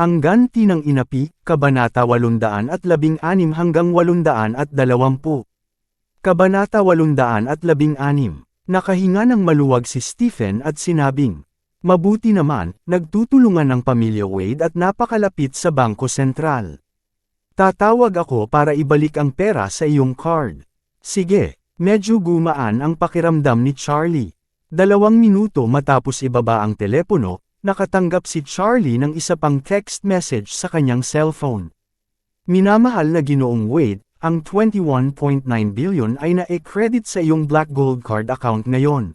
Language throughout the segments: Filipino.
Ang ganti ng inapi, Kabanata 816 hanggang 820. Kabanata 816, nakahinga ng maluwag si Stephen at sinabing, Mabuti naman, nagtutulungan ng pamilya Wade at napakalapit sa Bangko Sentral. Tatawag ako para ibalik ang pera sa iyong card. Sige, medyo gumaan ang pakiramdam ni Charlie. Dalawang minuto matapos ibaba ang telepono, nakatanggap si Charlie ng isa pang text message sa kanyang cellphone. Minamahal na ginoong Wade, ang 21.9 billion ay na-credit sa iyong Black Gold Card account ngayon.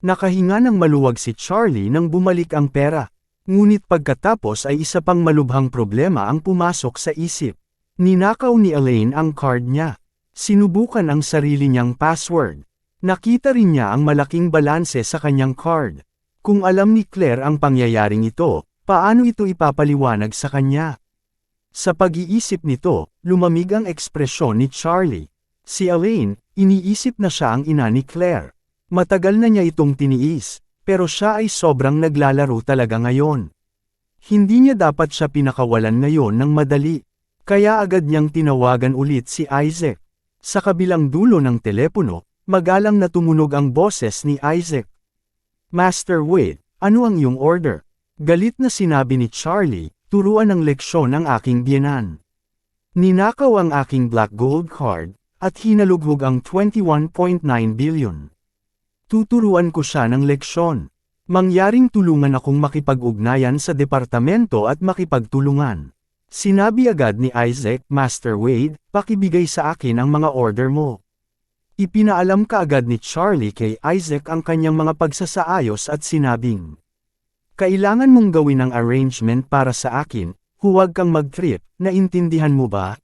Nakahinga ng maluwag si Charlie nang bumalik ang pera. Ngunit pagkatapos ay isa pang malubhang problema ang pumasok sa isip. Ninakaw ni Elaine ang card niya. Sinubukan ang sarili niyang password. Nakita rin niya ang malaking balanse sa kanyang card. Kung alam ni Claire ang pangyayaring ito, paano ito ipapaliwanag sa kanya? Sa pag-iisip nito, lumamig ang ekspresyon ni Charlie. Si Elaine, iniisip na siya ang ina ni Claire. Matagal na niya itong tiniis, pero siya ay sobrang naglalaro talaga ngayon. Hindi niya dapat siya pinakawalan ngayon ng madali. Kaya agad niyang tinawagan ulit si Isaac. Sa kabilang dulo ng telepono, magalang na tumunog ang boses ni Isaac. Master Wade, ano ang iyong order? Galit na sinabi ni Charlie, turuan ng leksyon ang aking biyenan. Ninakaw ang aking black gold card, at hinalughog ang 21.9 billion. Tuturuan ko siya ng leksyon. Mangyaring tulungan akong makipag-ugnayan sa departamento at makipagtulungan. Sinabi agad ni Isaac, Master Wade, pakibigay sa akin ang mga order mo. Ipinaalam kaagad ni Charlie kay Isaac ang kanyang mga pagsasaayos at sinabing, Kailangan mong gawin ang arrangement para sa akin, huwag kang mag-trip, naintindihan mo ba?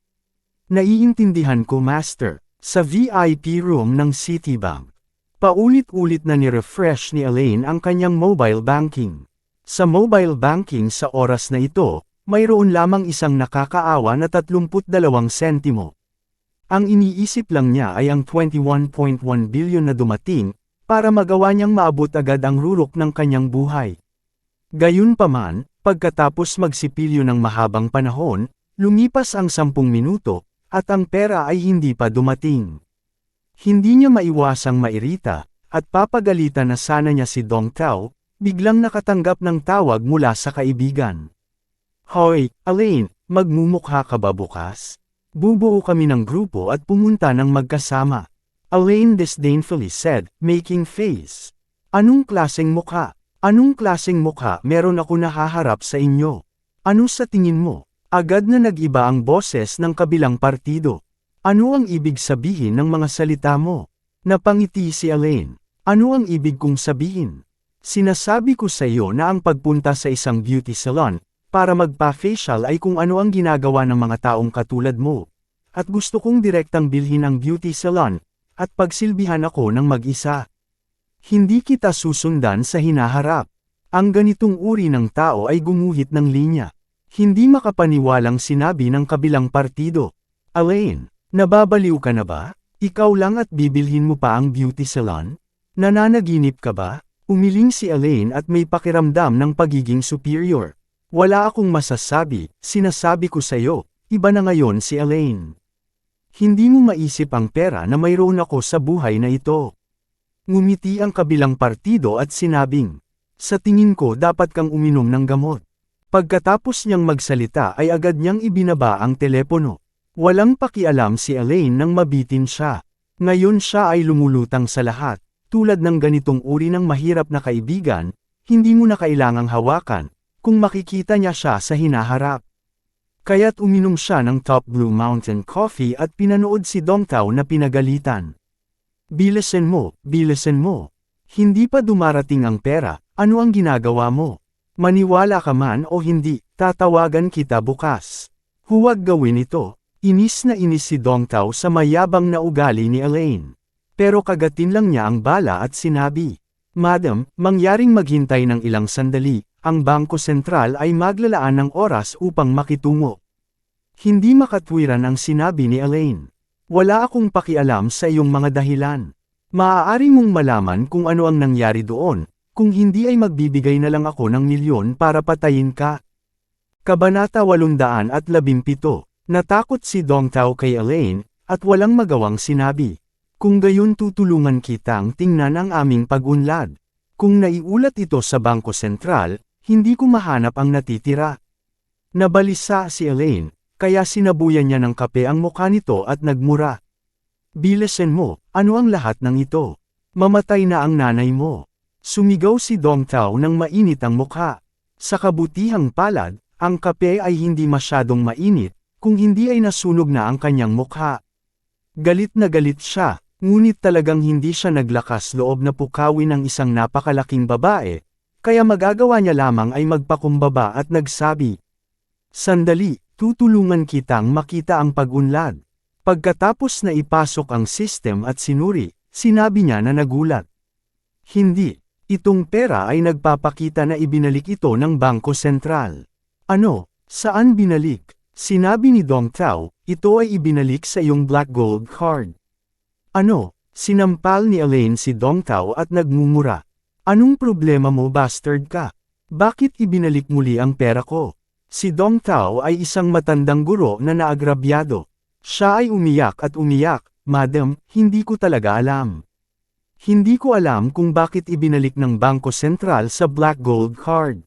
Naiintindihan ko master, sa VIP room ng Citibank. Paulit-ulit na ni-refresh ni Elaine ang kanyang mobile banking. Sa mobile banking sa oras na ito, mayroon lamang isang nakakaawa na 32 sentimo. Ang iniisip lang niya ay ang 21.1 billion na dumating, para magawa niyang maabot agad ang rurok ng kanyang buhay. Gayunpaman, pagkatapos magsipilyo ng mahabang panahon, lumipas ang 10 minuto, at ang pera ay hindi pa dumating. Hindi niya maiwasang mairita, at papagalitan na sana niya si Dong Tao, biglang nakatanggap ng tawag mula sa kaibigan. Hoy, Elaine, magmumukha ka ba bukas? Bubuo kami ng grupo at pumunta ng magkasama. Elaine disdainfully said, making face. Anong klaseng mukha? Anong klaseng mukha meron ako nahaharap sa inyo? Ano sa tingin mo? Agad na nag-iba ang boses ng kabilang partido. Ano ang ibig sabihin ng mga salita mo? Napangiti si Elaine. Ano ang ibig kong sabihin? Sinasabi ko sa iyo na ang pagpunta sa isang beauty salon, para magpa-facial ay kung ano ang ginagawa ng mga taong katulad mo. At gusto kong direktang bilhin ang beauty salon, at pagsilbihan ako ng mag-isa. Hindi kita susundan sa hinaharap. Ang ganitong uri ng tao ay gumuhit ng linya. Hindi makapaniwalang sinabi ng kabilang partido. Elaine, nababaliw ka na ba? Ikaw lang at bibilhin mo pa ang beauty salon? Nananaginip ka ba? Umiling si Elaine at may pakiramdam ng pagiging superior. Wala akong masasabi, sinasabi ko sa'yo, iba na ngayon si Elaine. Hindi mo maisip ang pera na mayroon ako sa buhay na ito. Ngumiti ang kabilang partido at sinabing, sa tingin ko dapat kang uminom ng gamot. Pagkatapos niyang magsalita ay agad niyang ibinaba ang telepono. Walang pakialam si Elaine nang mabitin siya. Ngayon siya ay lumulutang sa lahat. Tulad ng ganitong uri ng mahirap na kaibigan, hindi mo na kailangang hawakan, kung makikita niya siya sa hinaharap. Kaya't uminom siya ng Top Blue Mountain Coffee at pinanood si Dongtao na pinagalitan. Bilisan mo, bilisan mo. Hindi pa dumarating ang pera, ano ang ginagawa mo? Maniwala ka man o hindi, tatawagan kita bukas. Huwag gawin ito. Inis na inis si Dong Tao sa mayabang na ugali ni Elaine. Pero kagatin lang niya ang bala at sinabi, Madam, mangyaring maghintay ng ilang sandali, ang Bangko Sentral ay maglalaan ng oras upang makitungo. Hindi makatwiran ang sinabi ni Elaine. Wala akong pakialam sa iyong mga dahilan. Maaari mong malaman kung ano ang nangyari doon, kung hindi ay magbibigay na lang ako ng milyon para patayin ka. Kabanata 817 Natakot si Dong Tao kay Elaine, at walang magawang sinabi. Kung gayon tutulungan kitang tingnan ang aming pag-unlad. Kung naiulat ito sa Bangko Sentral, hindi ko mahanap ang natitira. Nabalisa si Elaine, kaya sinabuyan niya ng kape ang mukha nito at nagmura. Bilesen mo, ano ang lahat ng ito? Mamatay na ang nanay mo. Sumigaw si Dong Tao ng mainit ang mukha. Sa kabutihang palad, ang kape ay hindi masyadong mainit, kung hindi ay nasunog na ang kanyang mukha. Galit na galit siya, ngunit talagang hindi siya naglakas loob na pukawin ang isang napakalaking babae, kaya magagawa niya lamang ay magpakumbaba at nagsabi, Sandali, tutulungan kitang makita ang pag-unlad. Pagkatapos na ipasok ang system at sinuri, sinabi niya na nagulat. Hindi, itong pera ay nagpapakita na ibinalik ito ng Bangko Sentral. Ano, saan binalik? Sinabi ni Dong Tao, ito ay ibinalik sa iyong black gold card. Ano, sinampal ni Elaine si Dong Tao at nagmumura. Anong problema mo bastard ka? Bakit ibinalik muli ang pera ko? Si Dong Tao ay isang matandang guro na naagrabyado. Siya ay umiyak at umiyak, Madam, hindi ko talaga alam. Hindi ko alam kung bakit ibinalik ng Bangko Sentral sa Black Gold Card.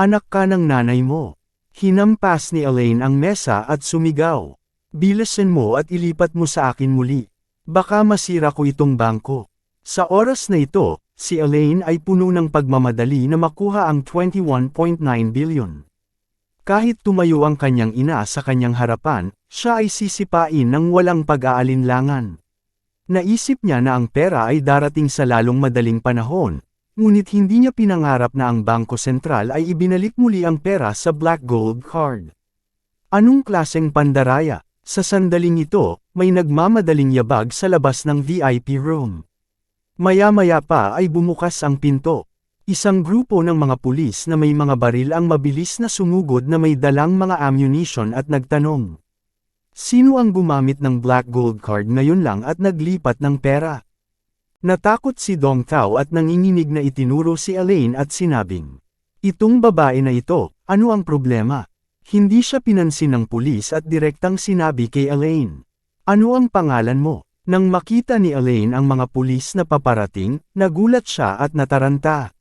Anak ka ng nanay mo. Hinampas ni Elaine ang mesa at sumigaw. Bilasan mo at ilipat mo sa akin muli. Baka masira ko itong bangko. Sa oras na ito, si Elaine ay puno ng pagmamadali na makuha ang 21.9 billion. Kahit tumayo ang kanyang ina sa kanyang harapan, siya ay sisipain ng walang pag-aalinlangan. Naisip niya na ang pera ay darating sa lalong madaling panahon, ngunit hindi niya pinangarap na ang Bangko Sentral ay ibinalik muli ang pera sa Black Gold Card. Anong klaseng pandaraya? Sa sandaling ito, may nagmamadaling yabag sa labas ng VIP room. Maya-maya pa ay bumukas ang pinto. Isang grupo ng mga pulis na may mga baril ang mabilis na sumugod na may dalang mga ammunition at nagtanong. Sino ang gumamit ng black gold card ngayon lang at naglipat ng pera? Natakot si Dong Tao at nanginginig na itinuro si Elaine at sinabing, Itong babae na ito, ano ang problema? Hindi siya pinansin ng pulis at direktang sinabi kay Elaine. Ano ang pangalan mo? Nang makita ni Elaine ang mga pulis na paparating, nagulat siya at nataranta.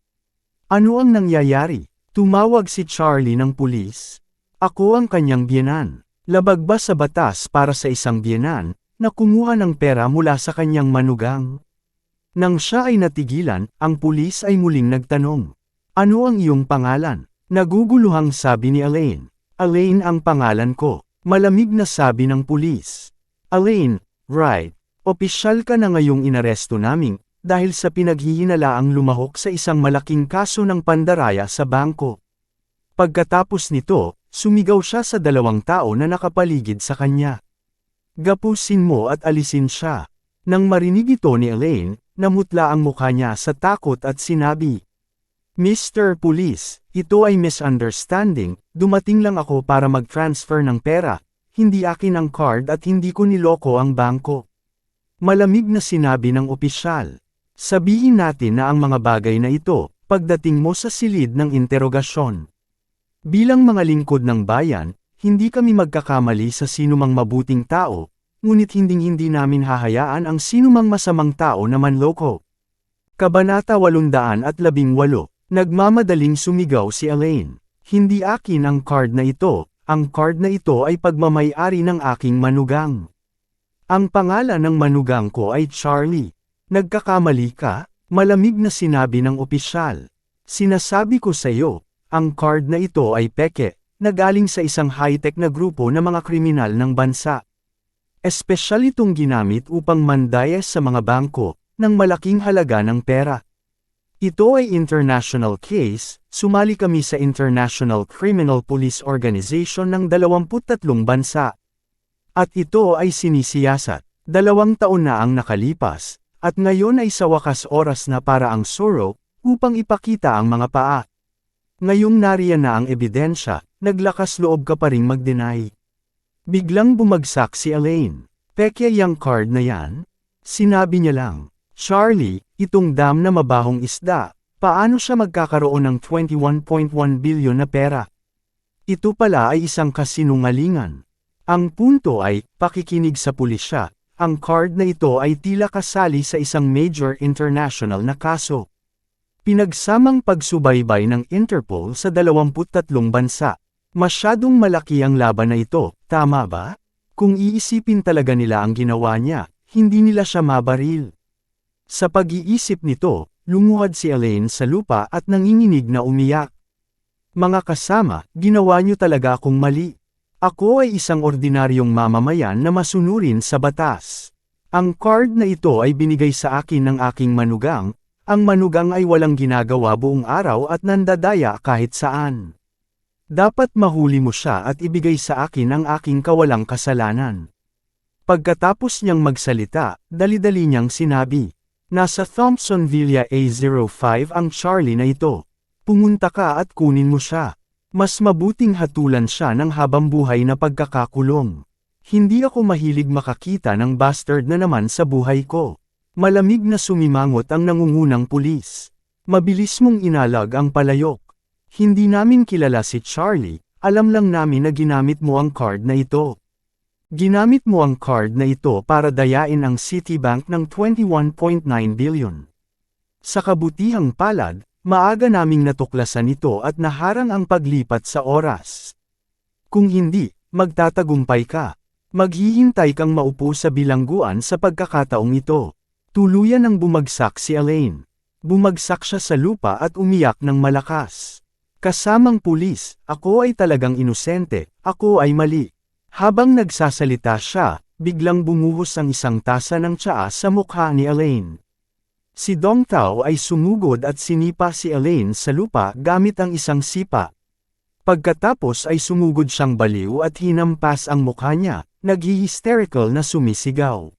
Ano ang nangyayari? Tumawag si Charlie ng pulis. Ako ang kanyang biyenan. Labag ba sa batas para sa isang biyenan, na kumuha ng pera mula sa kanyang manugang? Nang siya ay natigilan, ang pulis ay muling nagtanong. Ano ang iyong pangalan? Naguguluhang sabi ni Elaine. Elaine ang pangalan ko. Malamig na sabi ng pulis. Elaine, right. Opisyal ka na ngayong inaresto naming, dahil sa pinaghihinalaang lumahok sa isang malaking kaso ng pandaraya sa bangko. Pagkatapos nito, sumigaw siya sa dalawang tao na nakapaligid sa kanya. Gapusin mo at alisin siya. Nang marinig ito ni Elaine, namutla ang mukha niya sa takot at sinabi, Mr. Police, ito ay misunderstanding, dumating lang ako para mag-transfer ng pera, hindi akin ang card at hindi ko niloko ang bangko. Malamig na sinabi ng opisyal. Sabihin natin na ang mga bagay na ito, pagdating mo sa silid ng interogasyon. Bilang mga lingkod ng bayan, hindi kami magkakamali sa sinumang mabuting tao, ngunit hinding-hindi namin hahayaan ang sinumang masamang tao na manloko. Kabanata 818 Nagmamadaling sumigaw si Elaine. Hindi akin ang card na ito, ang card na ito ay pagmamayari ng aking manugang. Ang pangalan ng manugang ko ay Charlie. Nagkakamali ka? Malamig na sinabi ng opisyal. Sinasabi ko sa iyo, ang card na ito ay peke, nagaling sa isang high-tech na grupo ng mga kriminal ng bansa. Espesyal itong ginamit upang mandayas sa mga bangko, ng malaking halaga ng pera. Ito ay international case, sumali kami sa International Criminal Police Organization ng 23 bansa. At ito ay sinisiyasat. Dalawang taon na ang nakalipas, at ngayon ay sa wakas oras na para ang Soro, upang ipakita ang mga paa. Ngayong nariyan na ang ebidensya, naglakas loob ka pa ring mag-deny. Biglang bumagsak si Elaine. Pekya yung card na yan? Sinabi niya lang, Charlie, itong dam na mabahong isda, paano siya magkakaroon ng 21.1 billion na pera? Ito pala ay isang kasinungalingan. Ang punto ay, pakikinig sa pulisya, ang card na ito ay tila kasali sa isang major international na kaso. Pinagsamang pagsubaybay ng Interpol sa 23 bansa. Masyadong malaki ang laban na ito, tama ba? Kung iisipin talaga nila ang ginawa niya, hindi nila siya mabaril. Sa pag-iisip nito, lumuhad si Elaine sa lupa at nanginginig na umiyak. Mga kasama, ginawa niyo talaga akong mali. Ako ay isang ordinaryong mamamayan na masunurin sa batas. Ang card na ito ay binigay sa akin ng aking manugang, ang manugang ay walang ginagawa buong araw at nandadaya kahit saan. Dapat mahuli mo siya at ibigay sa akin ang aking kawalang kasalanan. Pagkatapos niyang magsalita, dali-dali niyang sinabi, Nasa Thompson Villa A05 ang Charlie na ito. Pumunta ka at kunin mo siya. Mas mabuting hatulan siya ng habang buhay na pagkakakulong. Hindi ako mahilig makakita ng bastard na naman sa buhay ko. Malamig na sumimangot ang nangungunang pulis. Mabilis mong inalag ang palayok. Hindi namin kilala si Charlie, alam lang namin na ginamit mo ang card na ito. Ginamit mo ang card na ito para dayain ang Citibank ng 21.9 billion. Sa kabutihang palad, maaga naming natuklasan ito at naharang ang paglipat sa oras. Kung hindi, magtatagumpay ka. Maghihintay kang maupo sa bilangguan sa pagkakataong ito. Tuluyan ang bumagsak si Elaine. Bumagsak siya sa lupa at umiyak ng malakas. Kasamang pulis, ako ay talagang inosente, ako ay mali. Habang nagsasalita siya, biglang bumuhos ang isang tasa ng tsaa sa mukha ni Elaine. Si Dong Tao ay sumugod at sinipa si Elaine sa lupa gamit ang isang sipa. Pagkatapos ay sumugod siyang baliw at hinampas ang mukha niya, naghi-hysterical na sumisigaw.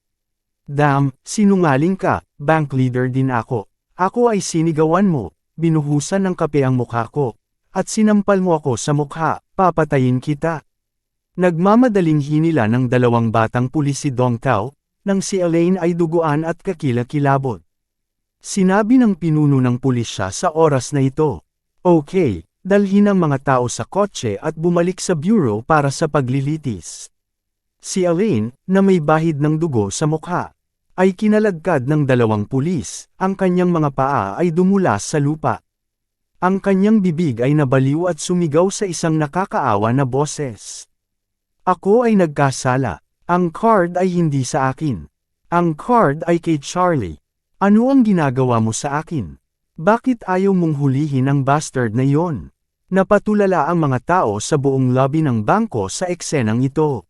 Dam, sinungaling ka, bank leader din ako. Ako ay sinigawan mo, binuhusan ng kape ang mukha ko. At sinampal mo ako sa mukha, papatayin kita. Nagmamadaling hinila ng dalawang batang pulis si Dong Tao, nang si Elaine ay duguan at kakilakilabot. Sinabi ng pinuno ng pulis siya sa oras na ito. Okay, dalhin ang mga tao sa kotse at bumalik sa bureau para sa paglilitis. Si Elaine, na may bahid ng dugo sa mukha, ay kinalagkad ng dalawang pulis, ang kanyang mga paa ay dumulas sa lupa. Ang kanyang bibig ay nabaliw at sumigaw sa isang nakakaawa na boses. Ako ay nagkasala. Ang card ay hindi sa akin. Ang card ay kay Charlie. Ano ang ginagawa mo sa akin? Bakit ayaw mong hulihin ang bastard na yon? Napatulala ang mga tao sa buong lobby ng bangko sa eksenang ito.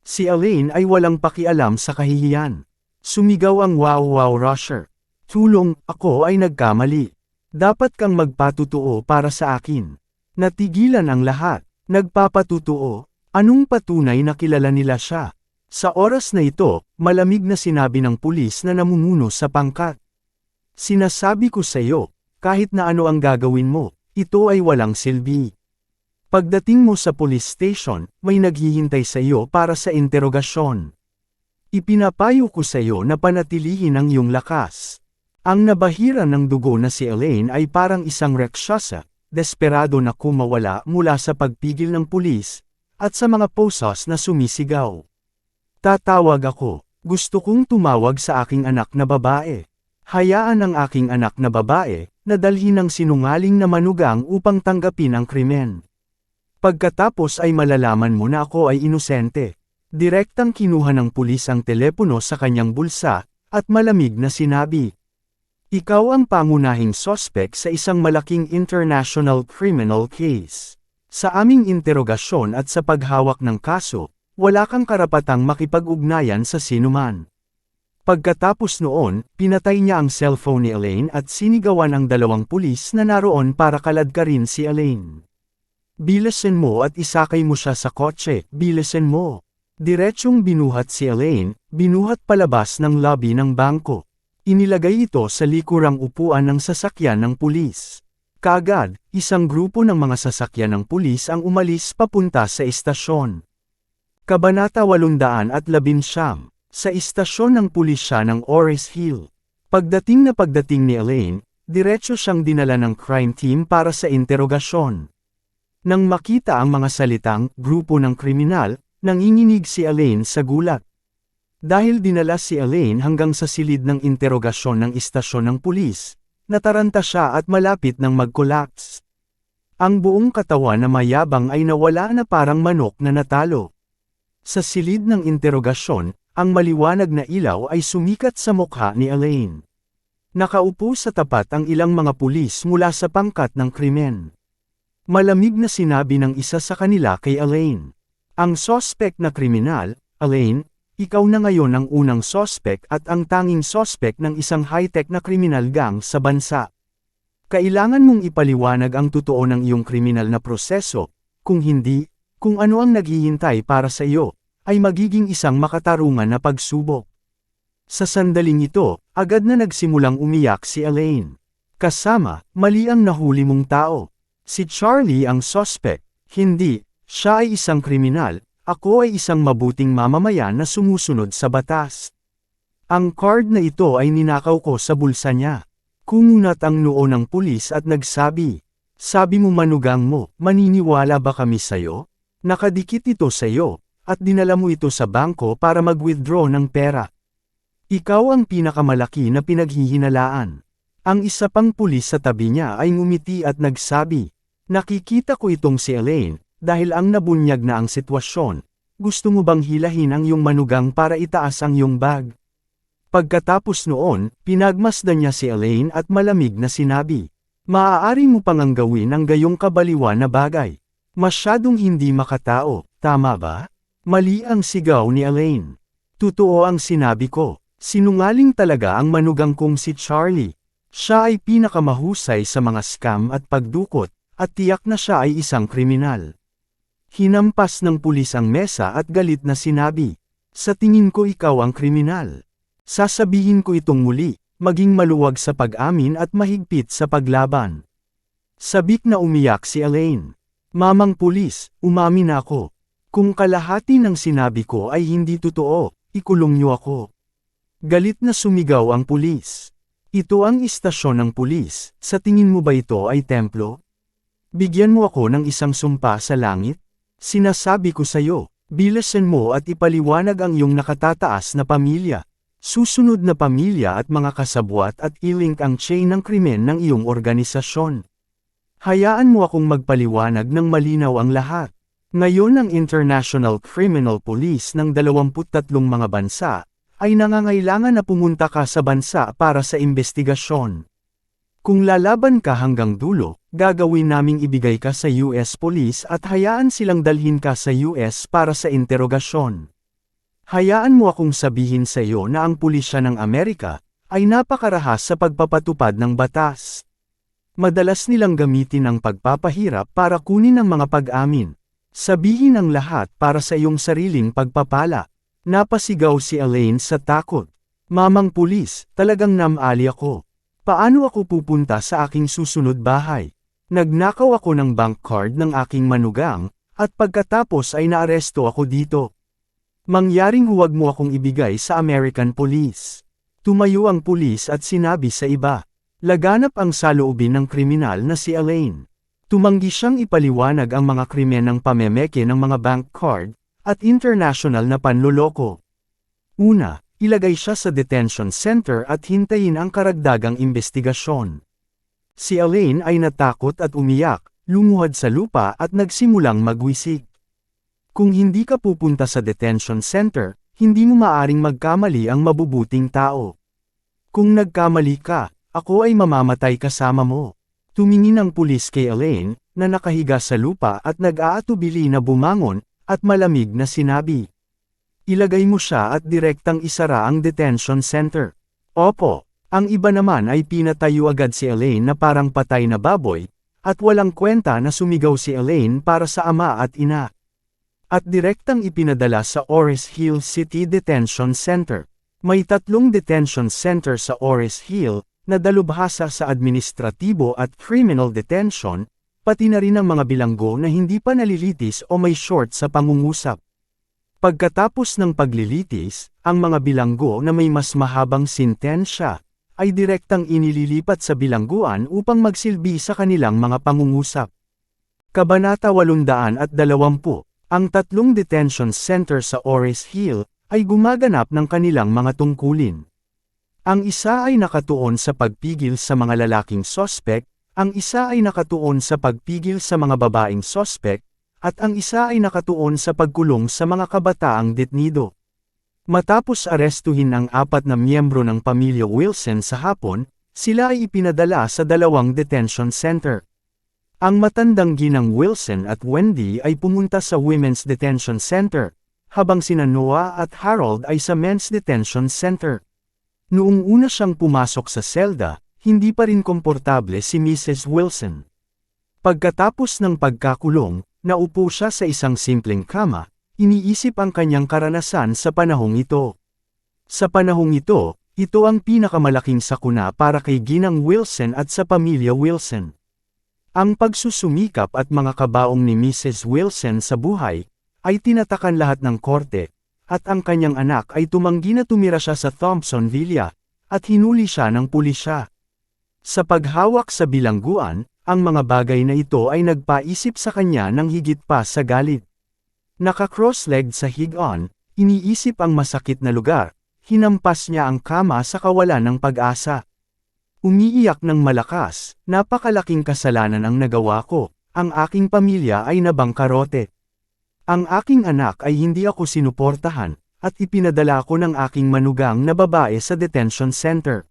Si Elaine ay walang pakialam sa kahihiyan. Sumigaw ang wow wow rusher. Tulong, ako ay nagkamali. Dapat kang magpatutuo para sa akin. Natigilan ang lahat. Nagpapatutuo, Anong patunay na kilala nila siya? Sa oras na ito, malamig na sinabi ng pulis na namumuno sa pangkat. Sinasabi ko sa iyo, kahit na ano ang gagawin mo, ito ay walang silbi. Pagdating mo sa police station, may naghihintay sa iyo para sa interogasyon. Ipinapayo ko sa iyo na panatilihin ang iyong lakas. Ang nabahiran ng dugo na si Elaine ay parang isang reksyasa, desperado na kumawala mula sa pagpigil ng pulis, at sa mga posos na sumisigaw. Tatawag ako, gusto kong tumawag sa aking anak na babae. Hayaan ang aking anak na babae, na dalhin ng sinungaling na manugang upang tanggapin ang krimen. Pagkatapos ay malalaman mo na ako ay inosente. Direktang kinuha ng pulis ang telepono sa kanyang bulsa, at malamig na sinabi. Ikaw ang pangunahing sospek sa isang malaking international criminal case. Sa aming interogasyon at sa paghawak ng kaso, wala kang karapatang makipag-ugnayan sa sinuman. Pagkatapos noon, pinatay niya ang cellphone ni Elaine at sinigawan ang dalawang pulis na naroon para kaladkarin si Elaine. Bilasin mo at isakay mo siya sa kotse, bilasin mo. Diretsyong binuhat si Elaine, binuhat palabas ng lobby ng bangko. Inilagay ito sa likurang upuan ng sasakyan ng pulis. Kagad, isang grupo ng mga sasakyan ng pulis ang umalis papunta sa istasyon. Kabanata 811 Sa istasyon ng pulisya ng Ores Hill. Pagdating na pagdating ni Elaine, diretso siyang dinala ng crime team para sa interogasyon. Nang makita ang mga salitang grupo ng kriminal, nanginginig si Elaine sa gulat. Dahil dinala si Elaine hanggang sa silid ng interogasyon ng istasyon ng pulis, nataranta siya at malapit ng mag-collapse. Ang buong katawan na mayabang ay nawala na parang manok na natalo. Sa silid ng interogasyon, ang maliwanag na ilaw ay sumikat sa mukha ni Elaine. Nakaupo sa tapat ang ilang mga pulis mula sa pangkat ng krimen. Malamig na sinabi ng isa sa kanila kay Elaine. Ang sospek na kriminal, Elaine, ikaw na ngayon ang unang sospek at ang tanging sospek ng isang high-tech na kriminal gang sa bansa. Kailangan mong ipaliwanag ang totoo ng iyong kriminal na proseso, kung hindi, kung ano ang naghihintay para sa iyo, ay magiging isang makatarungan na pagsubok. Sa sandaling ito, agad na nagsimulang umiyak si Elaine. Kasama, mali ang nahuli mong tao. Si Charlie ang suspect, hindi, siya ay isang kriminal, ako ay isang mabuting mamamayan na sumusunod sa batas. Ang card na ito ay ninakaw ko sa bulsa niya. Kumunat ang noo ng pulis at nagsabi, Sabi mo manugang mo, maniniwala ba kami sayo? Nakadikit ito sa iyo, at dinala mo ito sa bangko para mag-withdraw ng pera. Ikaw ang pinakamalaki na pinaghihinalaan. Ang isa pang pulis sa tabi niya ay ngumiti at nagsabi, Nakikita ko itong si Elaine, dahil ang nabunyag na ang sitwasyon. Gusto mo bang hilahin ang iyong manugang para itaas ang iyong bag? Pagkatapos noon, pinagmasdan niya si Elaine at malamig na sinabi, Maaari mo pang ang gawin ang gayong kabaliwan na bagay. Masyadong hindi makatao, tama ba? Mali ang sigaw ni Elaine. Totoo ang sinabi ko. Sinungaling talaga ang manugang kong si Charlie. Siya ay pinakamahusay sa mga scam at pagdukot, at tiyak na siya ay isang kriminal. Hinampas ng pulis ang mesa at galit na sinabi, Sa tingin ko ikaw ang kriminal. Sasabihin ko itong muli, maging maluwag sa pag-amin at mahigpit sa paglaban. Sabik na umiyak si Elaine. Mamang pulis, umamin ako. Kung kalahati ng sinabi ko ay hindi totoo, ikulong niyo ako. Galit na sumigaw ang pulis. Ito ang istasyon ng pulis, sa tingin mo ba ito ay templo? Bigyan mo ako ng isang sumpa sa langit? Sinasabi ko sa iyo, bilasan mo at ipaliwanag ang iyong nakatataas na pamilya. Susunod na pamilya at mga kasabwat at ilink ang chain ng krimen ng iyong organisasyon. Hayaan mo akong magpaliwanag ng malinaw ang lahat. Ngayon ang International Criminal Police ng 23 mga bansa, ay nangangailangan na pumunta ka sa bansa para sa investigasyon. Kung lalaban ka hanggang dulo, gagawin naming ibigay ka sa US Police at hayaan silang dalhin ka sa US para sa interogasyon. Hayaan mo akong sabihin sa iyo na ang pulisya ng Amerika, ay napakarahas sa pagpapatupad ng batas. Madalas nilang gamitin ang pagpapahirap para kunin ang mga pag-amin. Sabihin ang lahat para sa iyong sariling pagpapala. Napasigaw si Elaine sa takot. Mamang pulis, talagang namali ako. Paano ako pupunta sa aking susunod bahay? Nagnakaw ako ng bank card ng aking manugang, at pagkatapos ay naaresto ako dito. Mangyaring huwag mo akong ibigay sa American Police. Tumayo ang pulis at sinabi sa iba. Laganap ang saloobin ng kriminal na si Elaine. Tumanggi siyang ipaliwanag ang mga krimen ng pamemeke ng mga bank card, at international na panloloko. Una, ilagay siya sa detention center at hintayin ang karagdagang investigasyon. Si Elaine ay natakot at umiyak, lumuhad sa lupa at nagsimulang magwisik. Kung hindi ka pupunta sa detention center, hindi mo maaring magkamali ang mabubuting tao. Kung nagkamali ka, ako ay mamamatay kasama mo. Tumingin ang pulis kay Elaine, na nakahiga sa lupa at nag-aatubili na bumangon, at malamig na sinabi. Ilagay mo siya at direktang isara ang detention center. Opo, ang iba naman ay pinatayo agad si Elaine na parang patay na baboy, at walang kwenta na sumigaw si Elaine para sa ama at ina. At direktang ipinadala sa Oris Hill City Detention Center. May tatlong detention center sa Oris Hill, na dalubhasa sa administratibo at criminal detention, pati na rin ang mga bilanggo na hindi pa nalilitis o may short sa pangungusap. Pagkatapos ng paglilitis, ang mga bilanggo na may mas mahabang sintensya, ay direktang inililipat sa bilangguan upang magsilbi sa kanilang mga pangungusap. Kabanata 820, ang tatlong detention center sa Oris Hill, ay gumaganap ng kanilang mga tungkulin. Ang isa ay nakatuon sa pagpigil sa mga lalaking sospek, ang isa ay nakatuon sa pagpigil sa mga babaeng sospek, at ang isa ay nakatuon sa pagkulong sa mga kabataang detnido. Matapos arestuhin ang apat na miyembro ng pamilya Wilson sa hapon, sila ay ipinadala sa dalawang detention center. Ang matandang ginang Wilson at Wendy ay pumunta sa Women's Detention Center, habang sina Noah at Harold ay sa Men's Detention Center. Noong una siyang pumasok sa selda, hindi pa rin komportable si Mrs. Wilson. Pagkatapos ng pagkakulong, naupo siya sa isang simpleng kama, Iniisip ang kanyang karanasan sa panahong ito. Sa panahong ito, ito ang pinakamalaking sakuna para kay Ginang Wilson at sa pamilya Wilson. Ang pagsusumikap at mga kabaong ni Mrs. Wilson sa buhay, ay tinatakan lahat ng korte, at ang kanyang anak ay tumanggi na tumira siya sa Thompson Villa, at hinuli siya ng pulisya. Sa paghawak sa bilangguan, ang mga bagay na ito ay nagpaisip sa kanya ng higit pa sa galit. Naka-cross-legged sa hig-on, iniisip ang masakit na lugar, hinampas niya ang kama sa kawalan ng pag-asa. Umiiyak ng malakas, napakalaking kasalanan ang nagawa ko, ang aking pamilya ay nabangkarote. Ang aking anak ay hindi ako sinuportahan, at ipinadala ko ng aking manugang na babae sa detention center.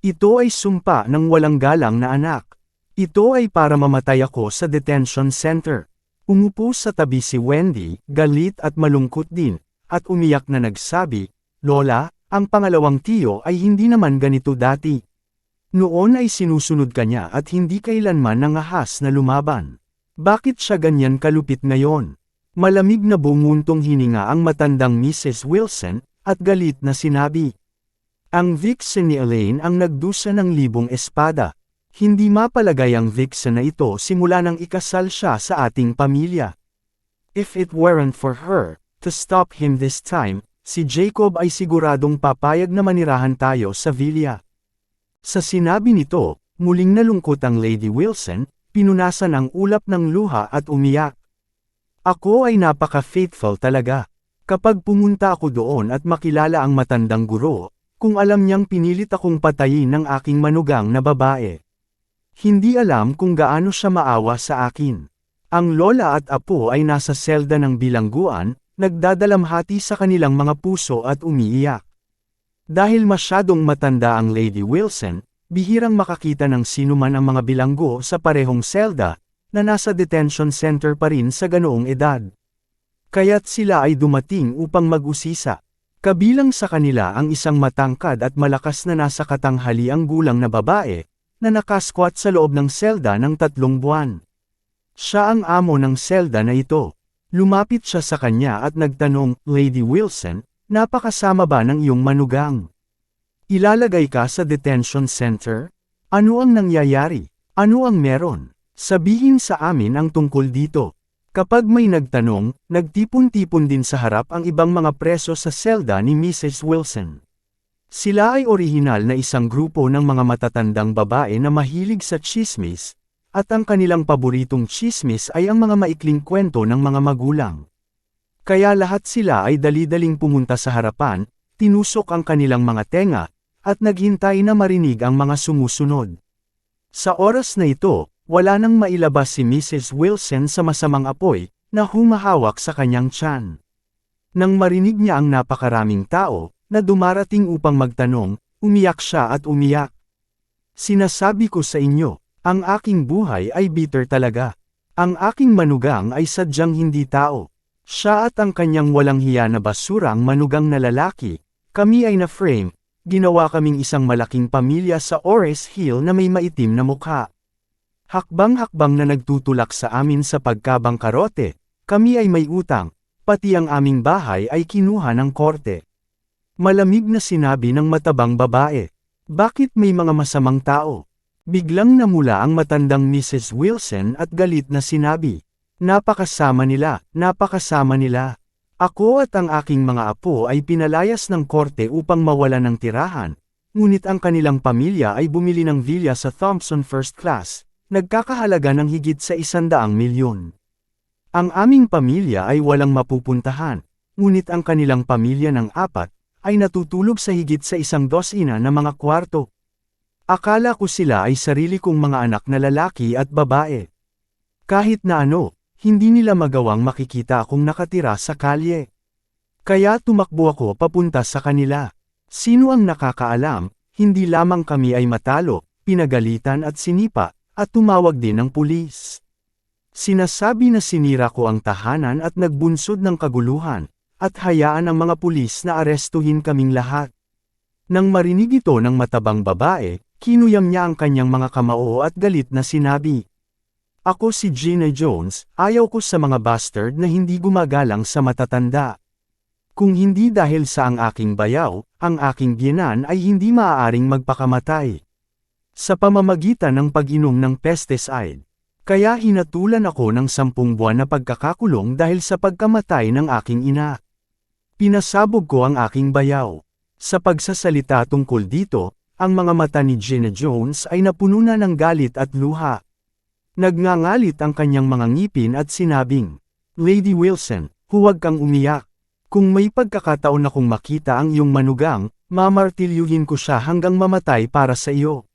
Ito ay sumpa ng walang galang na anak. Ito ay para mamatay ako sa detention center. Umupo sa tabi si Wendy, galit at malungkot din, at umiyak na nagsabi, Lola, ang pangalawang tiyo ay hindi naman ganito dati. Noon ay sinusunod ka niya at hindi kailanman nangahas na lumaban. Bakit siya ganyan kalupit ngayon? Malamig na bumuntong hininga ang matandang Mrs. Wilson, at galit na sinabi. Ang vixen ni Elaine ang nagdusa ng libong espada, hindi mapalagay ang vixen na ito simula nang ikasal siya sa ating pamilya. If it weren't for her, to stop him this time, si Jacob ay siguradong papayag na manirahan tayo sa villa. Sa sinabi nito, muling nalungkot ang Lady Wilson, pinunasan ang ulap ng luha at umiyak. Ako ay napaka-faithful talaga. Kapag pumunta ako doon at makilala ang matandang guro, kung alam niyang pinilit akong patayin ng aking manugang na babae. Hindi alam kung gaano siya maawa sa akin. Ang lola at apo ay nasa selda ng bilangguan, nagdadalamhati sa kanilang mga puso at umiiyak. Dahil masyadong matanda ang Lady Wilson, bihirang makakita ng sinuman ang mga bilanggo sa parehong selda, na nasa detention center pa rin sa ganoong edad. Kaya't sila ay dumating upang mag-usisa. Kabilang sa kanila ang isang matangkad at malakas na nasa katanghali ang gulang na babae, na nakasquat sa loob ng selda ng tatlong buwan. Siya ang amo ng selda na ito. Lumapit siya sa kanya at nagtanong, Lady Wilson, napakasama ba ng iyong manugang? Ilalagay ka sa detention center? Ano ang nangyayari? Ano ang meron? Sabihin sa amin ang tungkol dito. Kapag may nagtanong, nagtipon-tipon din sa harap ang ibang mga preso sa selda ni Mrs. Wilson. Sila ay orihinal na isang grupo ng mga matatandang babae na mahilig sa chismis, at ang kanilang paboritong chismis ay ang mga maikling kwento ng mga magulang. Kaya lahat sila ay dali-daling pumunta sa harapan, tinusok ang kanilang mga tenga, at naghintay na marinig ang mga sumusunod. Sa oras na ito, wala nang mailabas si Mrs. Wilson sa masamang apoy, na humahawak sa kanyang tiyan. Nang marinig niya ang napakaraming tao, na dumarating upang magtanong, umiyak siya at umiyak. Sinasabi ko sa inyo, ang aking buhay ay bitter talaga. Ang aking manugang ay sadyang hindi tao. Siya at ang kanyang walang hiya na basura ang manugang na lalaki, kami ay na-frame, ginawa kaming isang malaking pamilya sa Ores Hill na may maitim na mukha. Hakbang-hakbang na nagtutulak sa amin sa pagkabangkarote, kami ay may utang, pati ang aming bahay ay kinuha ng korte. Malamig na sinabi ng matabang babae. Bakit may mga masamang tao? Biglang namula ang matandang Mrs. Wilson at galit na sinabi. Napakasama nila, napakasama nila. Ako at ang aking mga apo ay pinalayas ng korte upang mawala ng tirahan, ngunit ang kanilang pamilya ay bumili ng villa sa Thompson First Class, nagkakahalaga ng higit sa isandaang milyon. Ang aming pamilya ay walang mapupuntahan, ngunit ang kanilang pamilya ng apat, ay natutulog sa higit sa isang dosina na mga kwarto. Akala ko sila ay sarili kong mga anak na lalaki at babae. Kahit na ano, hindi nila magawang makikita akong nakatira sa kalye. Kaya tumakbo ako papunta sa kanila. Sino ang nakakaalam, hindi lamang kami ay matalo, pinagalitan at sinipa, at tumawag din ng pulis. Sinasabi na sinira ko ang tahanan at nagbunsod ng kaguluhan, at hayaan ang mga pulis na arestuhin kaming lahat. Nang marinig ito ng matabang babae, kinuyam niya ang kanyang mga kamao at galit na sinabi. Ako si Gina Jones, ayaw ko sa mga bastard na hindi gumagalang sa matatanda. Kung hindi dahil sa ang aking bayaw, ang aking biyanan ay hindi maaaring magpakamatay. Sa pamamagitan ng pag-inom ng pesticide. Kaya hinatulan ako ng sampung buwan na pagkakakulong dahil sa pagkamatay ng aking ina. Pinasabog ko ang aking bayaw. Sa pagsasalita tungkol dito, ang mga mata ni Jenna Jones ay napuno na ng galit at luha. Nagngangalit ang kanyang mga ngipin at sinabing, Lady Wilson, huwag kang umiyak. Kung may pagkakataon akong makita ang iyong manugang, mamartilyuhin ko siya hanggang mamatay para sa iyo.